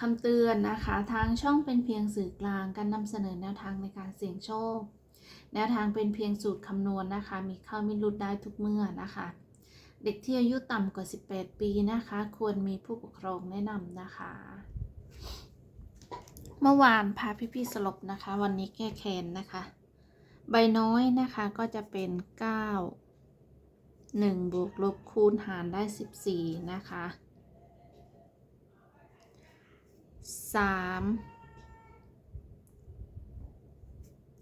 คำเตือนนะคะ ทางช่องเป็นเพียงสื่อกลางการนำเสนอแนวทางในการเสี่ยงโชค แนวทางเป็นเพียงสูตรคำนวณนะคะ มีเข้ามีหลุดได้ทุกเมื่อนะคะ เด็กที่อายุต่ำกว่า 18 ปีนะคะ ควรมีผู้ปกครองแนะนำนะคะ เมื่อวานพาพี่ๆสลบนะคะ วันนี้แก้แค้นนะคะ ใบน้อยนะคะก็จะเป็น 9 1บวกลบคูณหารได้ 14 นะคะ สาม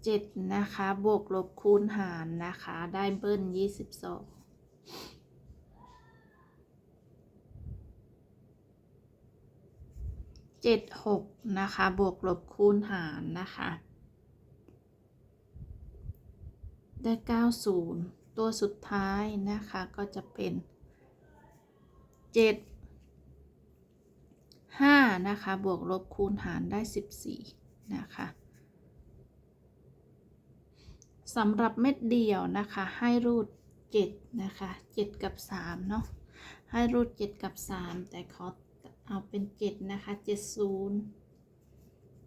เจ็ดนะคะ บวกลบคูณหารนะคะ ได้เบิ้ลยี่สิบสองเจ็ดหกนะคะ บวกลบคูณหารนะคะ ได้เก้าศูนย์ตัวสุดท้ายนะคะก็จะเป็นเจ็ด ห้านะคะ บวกลบคูณหารได้สิบสี่นะคะสำหรับเม็ดเดียวนะคะ ให้รูดเจ็ดนะคะเจ็ดกับสามเนาะให้รูดเจ็ดกับสามแต่ขอเอาเป็นเจ็ดนะคะเจ็ดศูนย์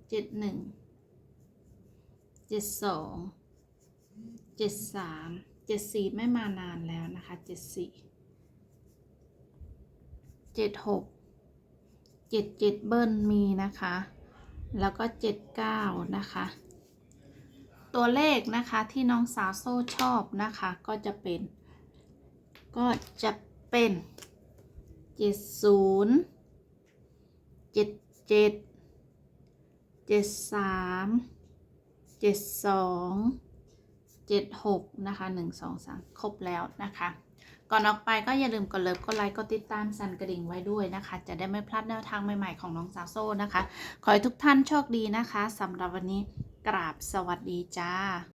เจ็ดหนึ่งเจ็ดสองเจ็ดสามเจ็ดสี่ไม่มานานแล้วนะคะเจ็ดสี่เจ็ดหก เจ็ดเจ็ดเบิ้ลมีนะคะ แล้วก็เจ็ดเก้านะคะ ตัวเลขนะคะที่น้องสาวโซ่ชอบนะคะก็จะเป็น ก็จะเป็นเจ็ดศูนย์เจ็ดเจ็ดเจ็ดสามเจ็ดสองเจ็ดหกนะคะหนึ่งสองสามครบแล้วนะคะ ก่อนออกไปก็อย่าลืมกดเลิฟกดไลค์กดติดตามสั่นกระดิ่งไว้ด้วยนะคะ จะได้ไม่พลาดแนวทางใหม่ๆของน้องสาวโซ่นะคะ ขอให้ทุกท่านโชคดีนะคะสำหรับวันนี้กราบสวัสดีจ้า